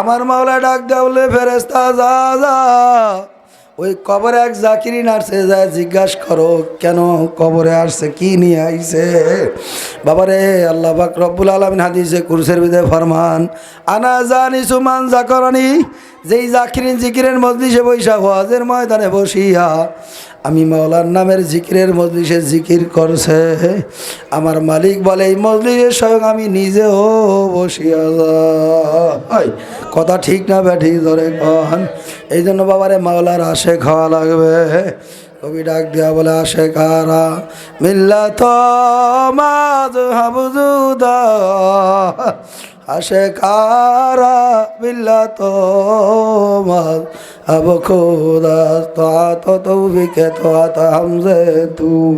আমার মাওলা ডাক দেয়া বলে ফেরেস্তা যা যা। ওই কবরে এক জাকিরি নার্সে যায়, জিজ্ঞাসা করো, কেন কবরে আসছে, কি নিয়ে আইছে? বাবারে, আল্লাহ বাক রব্বুল আলমিন হাদিসে, কুরসের বিদে ফরমান, আনা জানি সুমান জাকরানি যেই জাকিরিন জিকিরের মজলিসে বৈশা ওয়াজের ময়দানে বসিয়া আমি মাওলার নামের জিকিরের মজলিসে জিকির করছে। আমার মালিক বলে, এই মজলিসের স্বয়ং আমি নিজেও বসিয়া যাই কথা ঠিক না ব্যাঠি ধরে কন। এই জন্য বাবারে মাওলার আসে খাওয়া লাগবে। কবি ডাক দিয়া বলে আসে কারা মিল্লা তো মাঝ হাবুজুদা। আসে কারা মিল্লা তো अब खुदा तो तो तौफीक तो आता हमसे तू।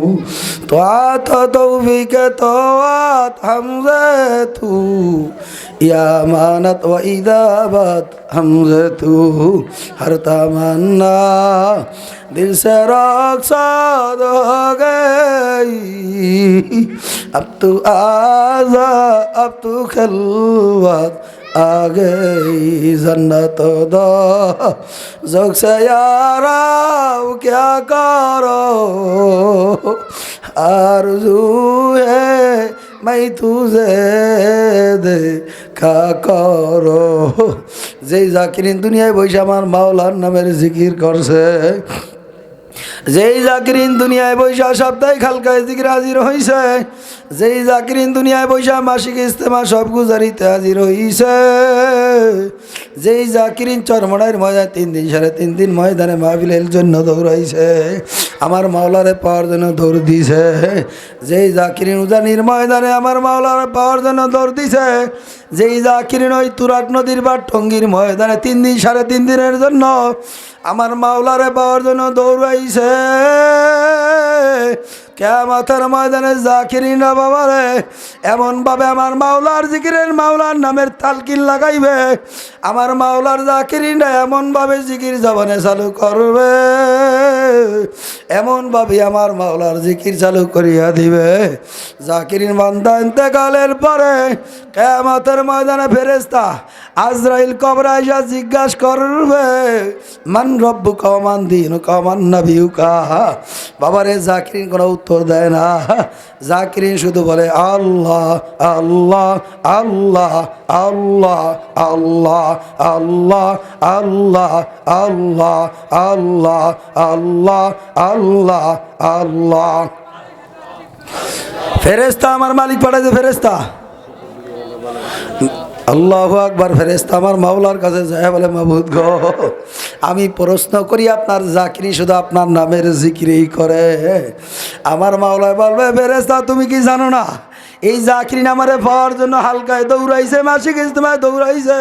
तो आता तौफीक तो आत हमसे तू। या मानत व इदाबत हमसे तू। हर तमन्ना दिल से रखसाद हो गई। अब तू आजा, अब तू खलवत। आ गई जन्नत दो जोक से यारा क्या करो आरज़ू है मैं तुझे দেখা করো যেই জাকিরিন দুনিয়ায় বসে আমার মাওলার নামের জিকির করছে যেই জাকিরিন দুনিয়ায় বৈশা সপ্তাহে খালকায় জিকির হাজির হইছে, যেই জাকিরিন দুনিয়ায় বৈশা মাসিক ইস্তেমা সব গুজারিতে হাজির হইছে, যেই জাকিরিন চরমড়াইয়ের ময়দানে তিন দিন সাড়ে তিন দিন ময়দানে মাহফিলের জন্য দৌড়াইছে, আমার মাওলারে পাওয়ার জন্য দৌড় দিছে, যেই জাকিরিন উজানির ময়দানে আমার মাওলারে পাওয়ার জন্য দৌড় দিছে, যেই জাকিরিন ওই তুরাক নদীর বা টঙ্গির ময়দানে তিন দিন সাড়ে তিন দিনের জন্য আমার মাওলারে পাওয়ার জন্য দৌড়াইছে day. কেমাতের ময়দানে জাকিরিনা বাবারে, এমনভাবে আমার মাওলার জিকিরের মাওলার নামের তালকিন লাগাইবে, আমার মাওলার জাকিরিনা এমনভাবে জিকির জবানে চালু করবে, এমনভাবে আমার মাওলার জিকির চালু করিয়া দিবে। জাকিরিন বান্দা ইন্তেকালের পরে কেমাতের ময়দানে ফেরেস্তা আজরাইল কবরা এসা জিজ্ঞাসা করবে, মান রব্বু কমান দিন কমান নাবিউকা বাবারে, জাকিরিন কোনো উত্তর দেয় না জাকিরিন শুধু বলে আল্লাহ আল্লাহ আল্লাহ আল্লাহ আল্লাহ আল্লাহ আল্লাহ আল্লাহ আল্লাহ আল্লাহ আল্লাহ আল্লাহ ফেরেস্তা আমার মালিক পাঠাইছে ফেরেস্তা আল্লাহ আকবার ফেরেস্তা আমার মাওলার কাছে যায় বলে, মাবুদ গ, আমি প্রশ্ন করি, আপনার জাকিরি শুধু আপনার নামের জিকিরেই করে? আমার মাওলায় বলবে ফেরেস্তা তুমি কি জানো না? এই জাকিরিন আমারে পাওয়ার জন্য হালকায় দৌড়াইছে, মাসিক ইজতেমায় দৌড়াইছে,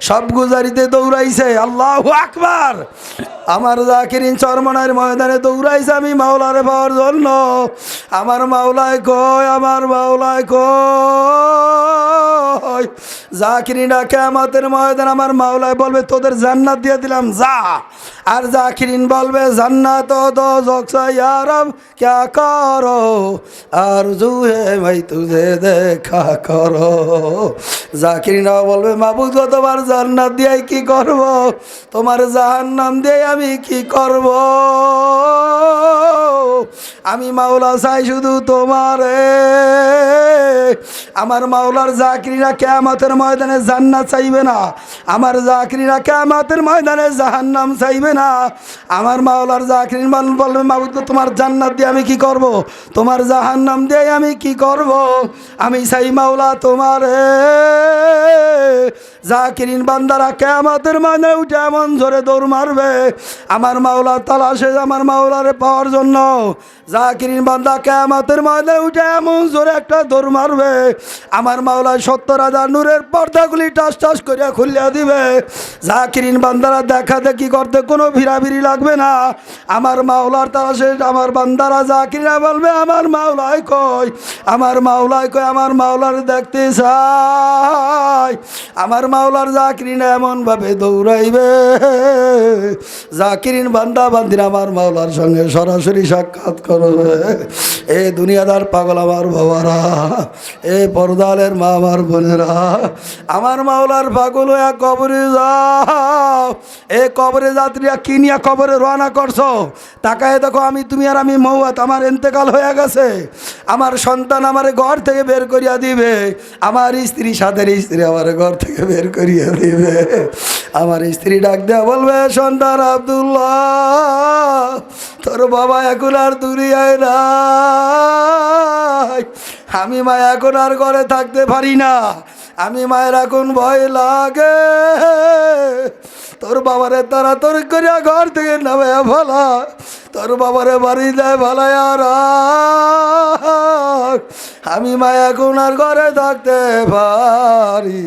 সব গুজারিতে দৌড়াইছে। আল্লাহ আকবার! আমার জাকিরিন চরমনার ময়দানে দৌড়াইছে, আমি মাওলারে পাওয়ার জন্য। আমার মাওলায় কয়, আমার মাওলায় কয় জাকিরিনা কেমাতের ময়দান আমার মাওলায় বলবে, তোদের জান্নাত দিয়ে দিলাম, যা। আর জাকিরিন বলবে, জান্নাত দো জকসা ইয়ারব ক্যা করো? আর জুহে ভাই তুঝে দেখা করো। জাকিরিনা বলবে, মাবুদ, তোমার জান্নাত দিয়ে কি করব? তোমার জাহান্নাম দিয়ে আমি কি করব? আমি মাওলা চাই শুধু তোমারে। আমার মাওলার জাকিরিরা কেয়ামতের ময়দানে জান্নাত চাইবে না। আমার জাকিরিরা কেয়ামতের ময়দানে জাহান্নাম চাইবে না। আমার মাওলার জাকিরিন বলবে, মাবুদ, তোমার জান্নাত দিয়ে আমি কি করব? তোমার জাহান্নাম দিয়ে আমি কি করব? আমি চাই মাওলা তোমারে। জাকিরিন বান্দারা কেয়ামতের মানে উঠে এমন জোরে দৌড় মারবে। আমার মাওলা তালাশে, আমার মাওলারে পাওয়ার জন্য জাকিরিন বান্দা কেয়ামতের ময়দানে উঠে এমন জোরে একটা দৌড় মারবে। আমার মাওলা সত্তর হাজার নূরের পর্দাগুলি টাস টাস করিয়া খুলিয়া দিবে। জাকিরিন বান্দারা দেখা দেখি করতে কোনো ভিড়াভিড়ি লাগবে না। আমার মাওলার তালাশে, আমার বান্দারা জাকিরা বলবে, আমার মাওলায় কই? আমার মাওলায় কই আমার মাওলার দেখতে চাই। আমার মাওলার জাকিরিন এমনভাবে দৌড়াইবে। জাকিরিন বান্দা বান্দির আমার মাওলার সঙ্গে সরাসরি সাক্ষাৎ করবে। এ দুনিয়াদার পাগল আমার বাবারা, এ পর্দালের মা আমার বোনেরা, আমার মাওলার পাগল হয়ে কবরে যাও। এ কবরে যাত্রীরা কি নিয়ে কবরে রওনা করছ? তাকায় দেখো আমি, তুমি আর আমি মৌয়াত, আমার এন্তেকাল হয়ে গেছে। আমার সন্তান আমার ঘর থেকে বের করিয়া দিবে। আমার স্ত্রী সাথের স্ত্রী আমার ঘর থেকে বের করিয়া দিবে। আমার স্ত্রী ডাক দেয়া বলবে, সন্তান আবদুল্লাহ, তোর বাবা এখন আর দুনিয়ায় না আমি মা এখন আর ঘরে থাকতে পারি না। আমি মায়ের এখন ভয় লাগে। তোর বাবারে তারা তোর করিয়া ঘর থেকে নামে ভালা তোর বাবারে বাড়ি দেয় ভালাই আর। আমি মা এখন আর ঘরে থাকতে পারি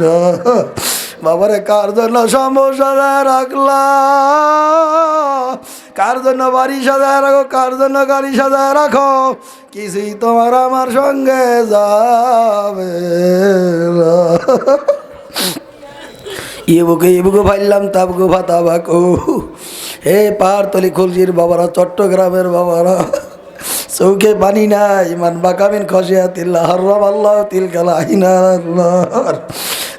না। বাবারে কার জন্য সমস্যা রাখলা? কার জন্য বাড়ি সাজায় রাখো? কার জন্য গাড়ি সাজায় রাখো? কিছুই তোমার আমার সঙ্গে যাবে। ইবুকে ইবুকে ফাইলাম তাবগু ভাতা বাকু। হে পারতলি খুলজির বাবারা, চট্টগ্রামের বাবারা চৌকে পানি নাই মান বাকামিন খসিয়া তিল্লা হরম আল্লাহ, তিল কালা আল্লাহ।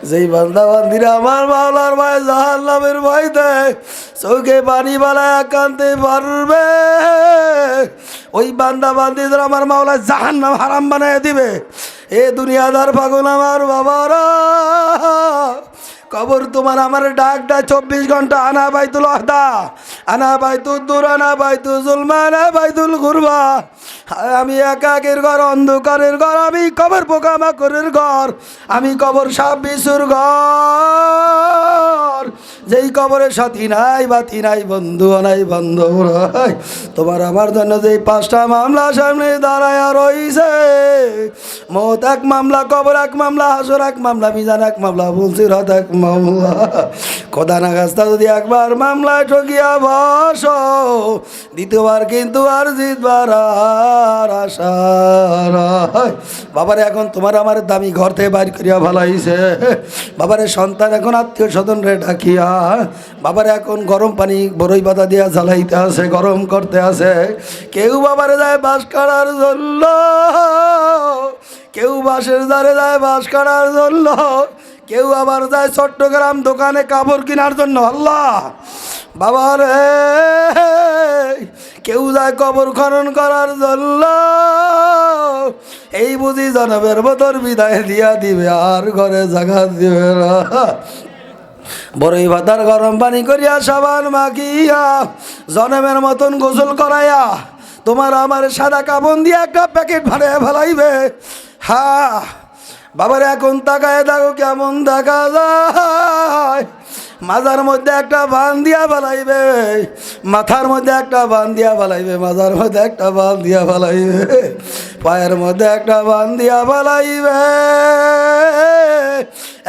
যেই বান্দা বান্দিরা আমার মাওলার ভাই জাহান নামের ভয় দেয় চৌকে পানি বালায় কানতে পারবে। ওই বান্দা বান্দিদের আমার মাওলা জাহান নাম হারাম বানায় দিবে। এ দুনিয়াদার পাগল আমার বাবারা কবর তোমার আমার ডাক ডাক চব্বিশ ঘণ্টা, আনা বাইতুল আহদা, আনা বাইতুল দূর, আনা বাইতু জুলমা, আনা বাইতুল ঘুরবা আমি একাকের ঘর, অন্ধকারের ঘর, আমি কবর পোকামাকড়ের ঘর, আমি কবর সাপ বিশুর ঘর। যেই কবরের সাথী নাই, বাতি নাই বন্ধু নাই বান্ধব নাই, তোমার আমার জন্য যেই পাঁচটা মামলা সামনে দাঁড়ায় রইছে। মত এক মামলা কবর এক মামলা হাসর এক মামলা মিজান এক মামলা বলছি রাত এক মামলা। খোদা না গাছটা যদি একবার মামলায় ঠকিয়া বস, দ্বিতীয়বার কিন্তু আর জিতবার আর আশা বাবারে, এখন তোমার আমার দামি ঘর থেকে বাইর করিয়া ভালাইছে বাবারে, সন্তান এখন আত্মীয় স্বজন রে ডাকিয়া, বাবারে, এখন গরম পানি বরই পাতা দিয়া জ্বালাইতে আছে, গরম করতে আছে। কেউ বাবারে যায় বাস করার জন্য। কেউ বাসের দ্বারে যায় বাস করার জন্য, কেউ আবার যায় চট্টগ্রাম দোকানে কাপড় কেনার জন্য। আল্লাহ! বাবা রে! কেউ যায় কবর খনন করার জন্য। এই বুঝি জনমের মতন বিদায় দিয়া দিবে, আর ঘরে জায়গা দিবে না। বড়ই ভাতার গরম পানি করিয়া সাবান মাখিয়া জনমের মতন গোসল করাইয়া তোমার আমার সাদা কাপন দিয়ে একটা প্যাকেট ভাড়ে ফেলাইবে। হা, বাবার এখন তাকায় দেখো কেমন দেখা যায়। মাজার মধ্যে একটা বান দিয়া বালাইবে মাথার মধ্যে একটা বান দিয়া বালাইবে মাজার মধ্যে একটা বান দিয়া বালাইবে পায়ের মধ্যে একটা বান দিয়া বালাইবে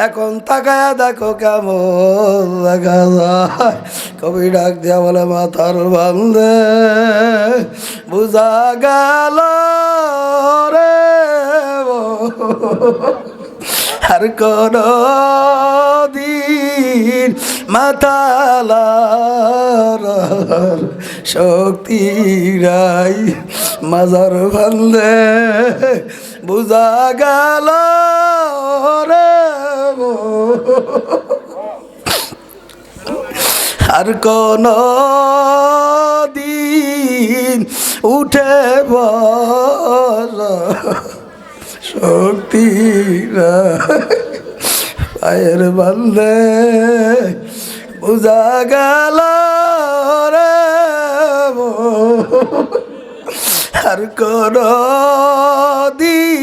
এখন তাকায়া দেখো কেমন দেখা যায়। কবি ডাক দিয়া বলে, মাথার বান্ধে বুঝা গেল রে আর কোন দিন মাতালার শক্তি রাই মাজার বান্ধে বুঝা গেল রে আর কোন দিন উঠে বল। শক্তি পায়ের বান্ধে বুঝা গেল রে আর কোন দিন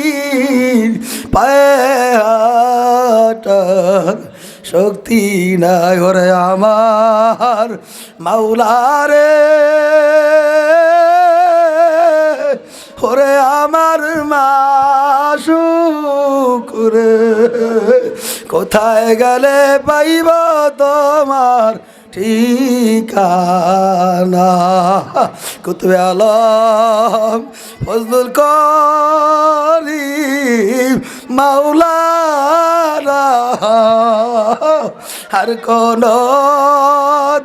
পায়ে হাটার শক্তি না ঘরে আমার মাওলারে। ওরে আমার মাসুকুরে কোথায় গেলে পাইব তোমার ঠিকানা। কুতবে আলম ফজলুল করিম মাওলানা, আর কোন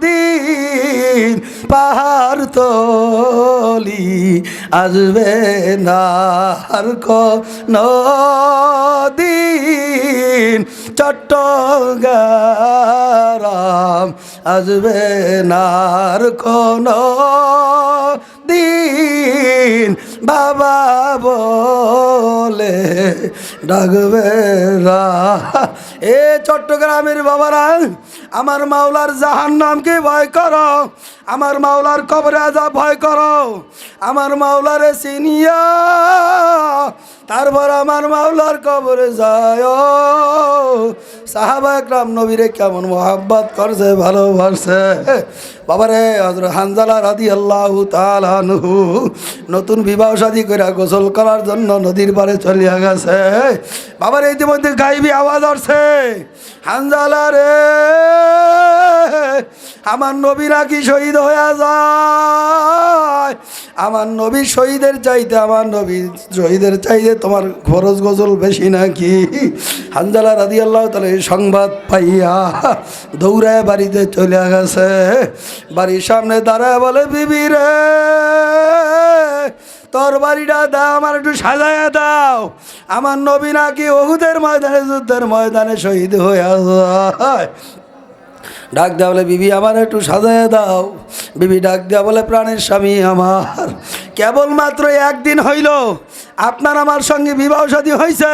দিন পাহাড় তলি আসবে না। আর কোন দিন চট্টগ্রাম আসবে না। আর কোন দিন বাবা বলে ডাকবে না এ চট্টগ্রামের বাবারা, আমার মাওলার জাহান নামকে ভয় করো, আমার মাওলার কবরে আজা ভয় করো, আমার মাওলারে সিনিয়া তারপর আমার মাওলার কবরে যায় সাহাবা একরাম নবীরে কেমন মোহাব্বত করছে ভালোবাসে বাবারে হানজালা রাদি আল্লাহ তালানহু নতুন বিবাহ শাদী করে গোসল করার জন্য নদীর পারে চলিয়া গেছে। বাবার, ইতিমধ্যে গাইবি আওয়াজ আসছে। হানজালা রে, আমার নবী নাকি শহীদ হয়ে যায়। আমার নবী শহীদের চাইতে, আমার নবী শহীদের চাইতে তোমার খরচ গজল বেশি নাকি? হানজালা রাদি আল্লাহ তাহলে সংবাদ পাইয়া দৌড়ায় বাড়িতে চলে গেছে। বাড়ির সামনে দাঁড়ায় বলে, বিবি রে, তোর বাড়িটা দাও, আমার একটু সাজায়া দাও। আমার নবী নাকি অহুদের ময়দানে, যুদ্ধের ময়দানে শহীদ হয়ে ডাক দেওয়া বলে, বিবি, আমার একটু সাজায় দাও। বিবি ডাক দেওয়া বলে, প্রাণের স্বামী আমার। কেবলমাত্র একদিন হইল, আপনার আমার সঙ্গে বিবাহ সাদী হয়েছে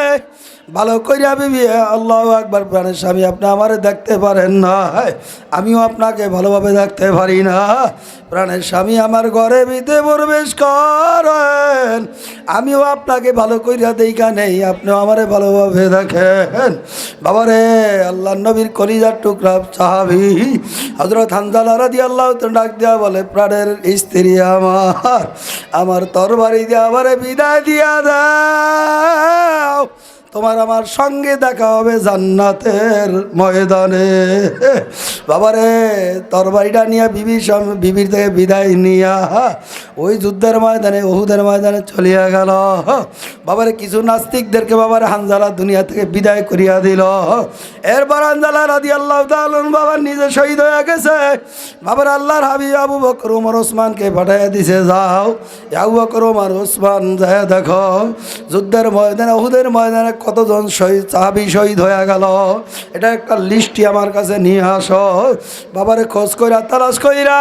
ভালো করিয়া বিবি আল্লাহ একবার প্রাণের স্বামী, আপনি আমারে দেখতে পারেন না। আমিও আপনাকে ভালোভাবে দেখতে পারি না। প্রাণের স্বামী আমার ঘরে বিতে প্রবেশ করেন। আমিও আপনাকে ভালো করিয়া দেখা নেই, আপনিও আমারে ভালোভাবে দেখেন। বাবারে আল্লাহ নবীর কলিজার টুকরা সাহাবি হজরত হানজালা রাদি আল্লাহ তো ডাক দেওয়া বলে, প্রাণের স্ত্রী আমার আমার তরবারি দিয়ে আমারে বিদায় দিয়া দাও। তোমার আমার সঙ্গে দেখা হবে জান্নাতের ময়দানে। বাবারে, তরবারিটা নিয়ে বিবির বিবির থেকে বিদায় নিয়া, ওই যুদ্ধের ময়দানে, ওহুদের ময়দানে চলিয়া গেল। বাবারে, কিছু নাস্তিকদেরকে বাবার হানজালা দুনিয়া থেকে বিদায় করিয়া দিল। এরপর হানজালা রাদি আল্লাহ বাবার নিজে শহীদ হয়ে গেছে। বাবার আল্লাহর হাবি আবু বকর উমর ওসমানকে পাঠাইয়া দিছে, যাও। আবু বকর, উমর, ওসমান যায় দেখো, যুদ্ধের ময়দানে, ওহুদের ময়দানে কতজন শহীদ, সাহাবি শহীদ হয়ে গেল? এটা একটা লিস্টই আমার কাছে নিয়ে আসো। বাবারে খোঁজ কইরা, তালাশ কইরা,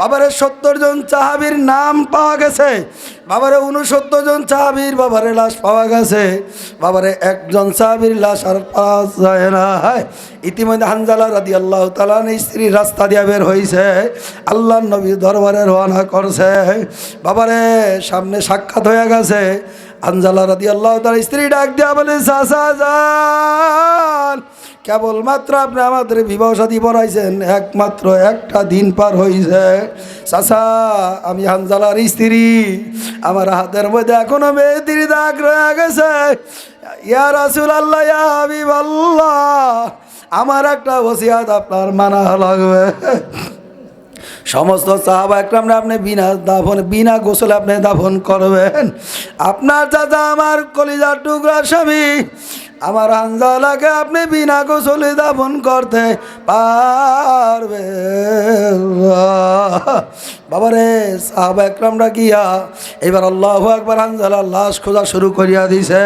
বাবারে সত্তর জন চাহাবির নাম পাওয়া গেছে। বাবারে উনসত্তর জন চাহাবির বাবারে লাশ পাওয়া গেছে। বাবারে একজন চাহাবির লাশ আর পাওয়া যায় না। ইতিমধ্যে হানজালা রাদি আল্লাহ তালান স্ত্রী রাস্তা দিয়া বের হয়েছে আল্লাহ নবী দরবারে রওনা করছে। বাবারে সামনে সাক্ষাৎ হয়ে গেছে। আনজালা রাদি আল্লাহ তার স্ত্রী ডাক দেওয়া বলে কেবলমাত্র আপনি আমাদের বিবাহ সাথী পড়াইছেন, একমাত্র একটা দিন পার হয়েছে চাচা আমি হানজালার স্ত্রী, আমার হাতের মধ্যে এখনও মেয়েদির দাগ রয়ে গেছে। ইয়া রাসুল আল্লাহ হাবিব আল্লাহ আমার একটা ওসিয়াত আপনার মানা লাগবে। সমস্ত সাহাবা একরামরা আপনি বিনা দাফন, বিনা গোসলে আপনি দাফন করবেন। আপনার চাচা আমার কলিজার টুকরা স্বামী আমার আঞ্জালাকে আপনি বিনা গোসলে দাফন করতে পারবে। বাবারে, সাহাবা একরামরা গিয়া এবার আল্লাহ একবার আঞ্জালার লাশ খোঁজা শুরু করিয়া দিছে।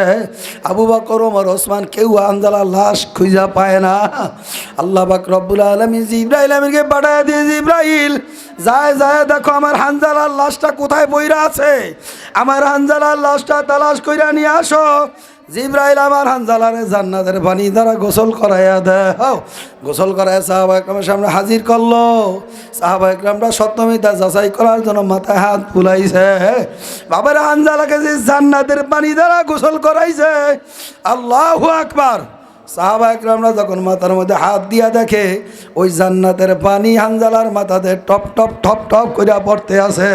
আবু বকর, ওমর, ওসমান কেউ আঞ্জালার লাশ খুঁজা পায় না। আল্লাহ বাক রব্বুল আলমী জিব্রাইল আমিরকে পাঠায় দিয়ে জিব্রাইল, যায় যায়, দেখো আমার হানজালার লাশটা কোথায় বইরা আছে? আমার হানজালার লাশটা তালাশ কইরা নিয়ে আসো। জিব্রাইল আমার হানজালারে জান্নাতের পানি দ্বারা গোসল করাইয়া দেও গোসল করায় সাহাবা একরামের সামনে হাজির করল। সাহাবা একরামরা সত্যমিতা যাচাই করার জন্য মাথায় হাত বুলাইছে। বাবার হানজালাকে যে জান্নাতের পানি দ্বারা গোসল করাইছে, আল্লাহ আকবার। সাহাবা একরামরা যখন মাথার মধ্যে হাত দিয়া দেখে, ওই জান্নাতের পানি হানজালার মাথাতে টপ টপ ঠপ টপ করিয়া পড়তে আছে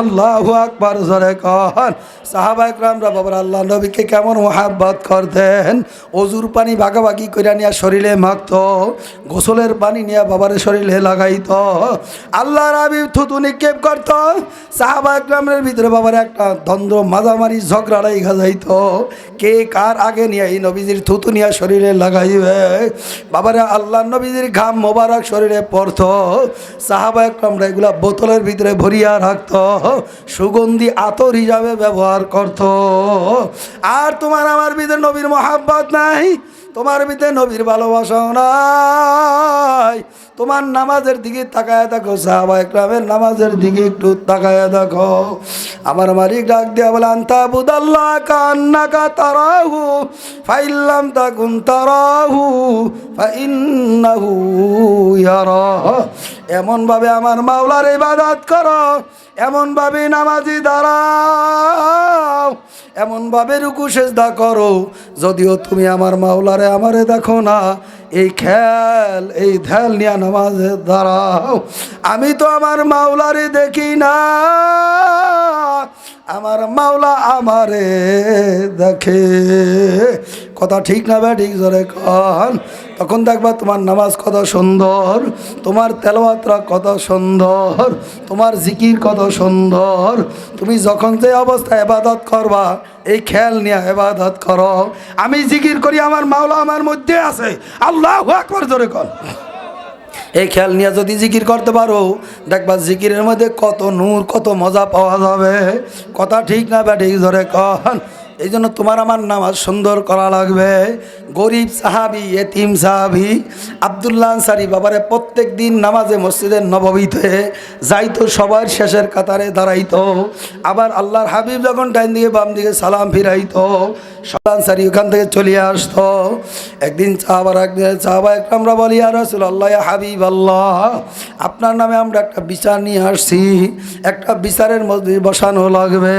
আল্লাহ আকবার, জরে কন। সাহাবা একরামরা, বাবার আল্লাহ নবীকে কেমন মোহাব্বত করতেন? অজুর পানি ভাগাভাগি করিয়া নিয়ে শরীরে মাখত, গোসলের পানি নিয়ে বাবার শরীরে লাগাইত। আল্লাহর আবির থুতু নিক্ষেপ করত। সাহাবা একরামের ভিতরে বাবার একটা দ্বন্দ্ব মাঝামারি ঝগড়া লেখা যাইত। কে কার আগে নিয়ে এই নবীজির থুতু নিয়ে শরীর শরীরে লাগাইবে। বাবারে, আল্লাহ নবীজির ঘাম মোবারক শরীরে পড়তো। সাহাবা একরামরা এগুলা বোতলের ভিতরে ভরিয়া রাখত। সুগন্ধি আতর হিসাবে ব্যবহার করত। আর তোমার আমার ভিতরে নবীর মহাব্বত নাই? তোমার ভিতরে নবীর ভালোবাসাও নাই। তোমার নামাজের দিকে তাকায় দেখো, সাহাবা একরামের নামাজের দিকে একটু তাকায় দেখো। আমার মালিক ডাক দিয়া বলে, আন্তা বুদাল্লাহ কান্নাকা তারাহু, ফাইল্লাম তাকুন তারাহু, ফাইন্নাহু ইয়ারা এমন ভাবে আমার মাওলার ইবাদত করো। এমন ভাবে নামাজি দাঁড়াও, এমনভাবে রুকু সেজদা করো। যদিও তুমি আমার মাওলারে আমারে দেখো না এই খেল, এই ধ্যাল নিয়ে নামাজে দাঁড়াও আমি তো আমার মাওলারে দেখি না। আমার মাওলা আমারে দেখে। কথা ঠিক না বে, ঠিক জোরে কন। তখন দেখবা তোমার নামাজ কত সুন্দর, তোমার তেলমাত্রা কত সুন্দর, তোমার জিকির কত সুন্দর। তুমি যখন যে অবস্থায় এবাদত করবা এই খেল নিয়ে এবাদত করো। আমি জিকির করি, আমার মাওলা আমার মধ্যে আছে। আল্লাহ আকবর জোরে কর। এই খেয়াল নিয়ে যদি জিকির করতে পারো, দেখবা জিকিরের মধ্যে কত নূর, কত মজা পাওয়া যাবে। কথা ঠিক না বা ঠিক ধরে কন এই জন্য তোমার আমার নামাজ সুন্দর করা লাগবে। গরিব সাহাবি, এতিম সাহাবি, আবদুল্লাহ আনসারি বাবারে প্রত্যেক দিন নামাজে মসজিদের নববীতে যাইতো, সবার শেষের কাতারে দাঁড়াইতো, আবার আল্লাহর হাবিব যখন ডাইন দিকে বাম দিকে সালাম ফিরাইতো সারি ওখান থেকে চলে আসতো। একদিন চাহাবার একদিন চাহাবা আমরা বলি আর রসুল আল্লাহ হাবিব আল্লাহ আপনার নামে আমরা একটা বিচার নিয়ে আসছি। একটা বিচারের মধ্যে বসানো লাগবে।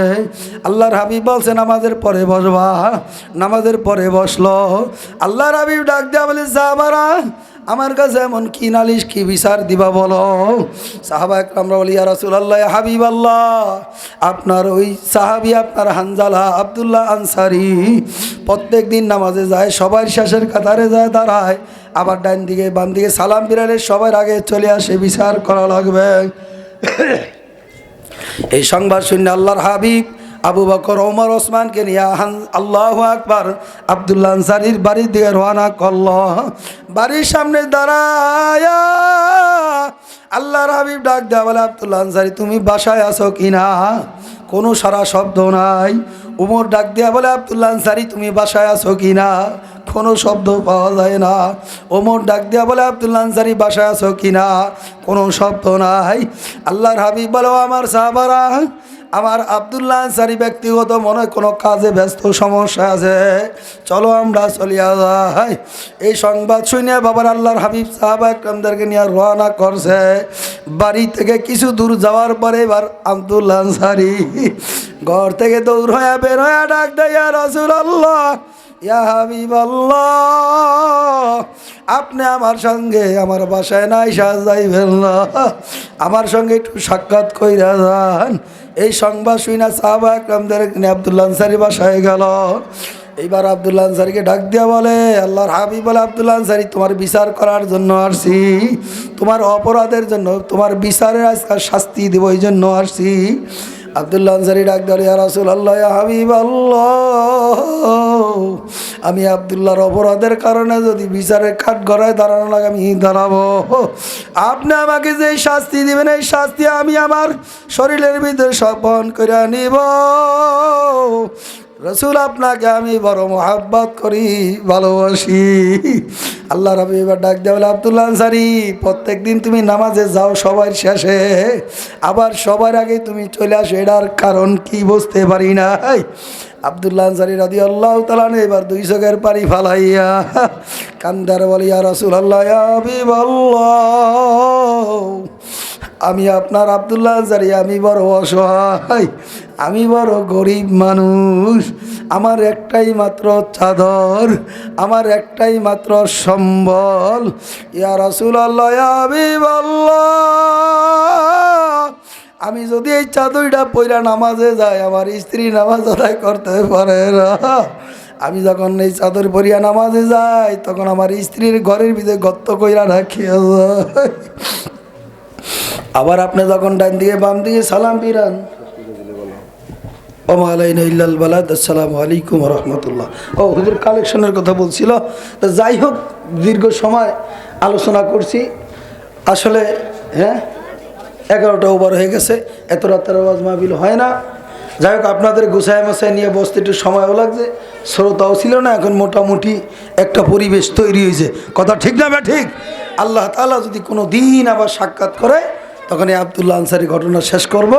আল্লাহর হাবিব বলছে, নামাজের পরে বসবা, নামাজের পরে বসল। আল্লাহর হাবিব ডাক দেওয়া বলে চাহাবারা আমার কাছে এমন কি নালিশ, কি বিচার দিবা বলো? সাহাবা আমরা বলি আর রাসূলুল্লাহ হাবিব আল্লাহ আপনার ওই সাহাবি, আপনার হানজালা আব্দুল্লাহ আনসারি, প্রত্যেক দিন নামাজে যায়, সবার শেষের কাতারে যায়, দাঁড়ায়, আবার ডান দিকে, বাম দিকে সালাম বিরালে সবার আগে চলে আসে, বিচার করা লাগবে। এই সংবাদ শুনে আল্লাহর হাবিব আবু বকর, ওমর, ওসমানকে নিয়ে আল্লাহ আকবার আবদুল্লা আনসারির বাড়ির দিকে রওনা করল। বাড়ির সামনে দাঁড়ায় আল্লাহর হাবিব ডাক দেওয়া বলে আবদুল্লা আনসারি, তুমি বাসায় আছো কিনা? কোনো সারা শব্দ নাই। উমর ডাক দেওয়া বলে আবদুল্লা আনসারি, তুমি বাসায় আছো কিনা? কোনো শব্দ পাওয়া যায় না। ওমর ডাক দেওয়া বলে আবদুল্লা আনসারি, বাসায় আছো কিনা? কোনো শব্দ নাই। আল্লাহর হাবিব বলো আমার সাহাবারা আমার আবদুল্লাহ আনসারি ব্যক্তিগত মনে কোনো কাজে ব্যস্ত, সমস্যা আছে। চলো আমরা চলিয়া যাই এই সংবাদ শুনে বাবার আল্লাহর হাবিব সাহাব একরামদেরকে নিয়ে রওনা করছে। বাড়ি থেকে কিছু দূর যাওয়ার পরে এবার আবদুল্লাহ আনসারি ঘর থেকে দৌড় হয়ে বের হয়ে ডাক দেয় রসুল আল্লাহ আপনি আমার সঙ্গে আমার বাসায় নাই সাজাইবেন না। আমার সঙ্গে একটু সাক্ষাৎ কইরা যান। এই সংবাদ শুইনা সাহাবা আকরামদের আবদুল্লা আনসারি বাসায় গেল। এইবার আবদুল্লা আনসারিকে ডাক দিয়া বলে, আল্লাহর হাবি বলে আবদুল্লা আনসারি, তোমার বিচার করার জন্য আসছি। তোমার অপরাধের জন্য তোমার বিচারের আজকাল শাস্তি দেবো এই জন্য আসছি। আবদুল্লা আনসারি ডাক ইয়া রাসুল আল্লাহ আমি আবদুল্লাহর অপরাধের কারণে যদি বিচারের কাঠ গড়ায় দাঁড়ানো লাগে, আমি দাঁড়াবো। আপনি আমাকে যে শাস্তি দিবেন, এই শাস্তি আমি আমার শরীরের ভিতরে সপন করে নিব। রসুল, আপনাকে আমি বড় মহাব্বত করি, ভালোবাসি। আল্লাহ রবি এবার ডাক দেওয়া আবদুল্লা আনসারি প্রত্যেক দিন তুমি নামাজে যাও, সবার শেষে। আবার সবার আগে তুমি চলে আসো, এটার কারণ কি বুঝতে পারি না আবদুল্লাহ আনসারি রাদি আল্লাহ তালান এবার দুই চোখের পানি ফালাইয়া কান্দার বলিয়া রসুল আল্লাহ আমি আপনার আবদুল্লাহ আনসারি আমি বড় অসহায়, আমি বড় গরিব মানুষ। আমার একটাই মাত্র চাদর, আমার একটাই মাত্র সম্বল। ইয়া রসুল আল্লাহ আমি যদি এই চাদরটা পইরা নামাজে যাই, আমার স্ত্রী নামাজ আদায় করতে পারে আমি যখন এই চাদর পরিয়া নামাজে যাই, তখন আমার স্ত্রীর ঘরের ভিতরে গত্ত কইরা রাখিয়া যায়। আবার আপনি যখন ডান দিকে বাম দিকে সালাম ফিরান আসসালামু আলাইকুম রহমতুল্লাহ। ও, হুজুর কালেকশনের কথা বলছিল। তো যাই হোক, দীর্ঘ সময় আলোচনা করছি। আসলে হ্যাঁ এগারোটা ওভার হয়ে গেছে। এত রাতের আওয়াজ মাহবিল হয় না। যাই হোক, আপনাদের গুছায় মশাই নিয়ে বসতে একটু সময়ও লাগছে। শ্রোতাও ছিল না, এখন মোটামুটি একটা পরিবেশ তৈরি হয়েছে। কথা ঠিক না বা ঠিক? আল্লাহ তাআলা যদি কোনো দিন আবার সাক্ষাৎ করে তখন এই আবদুল্লাহ আনসারি ঘটনা শেষ করব।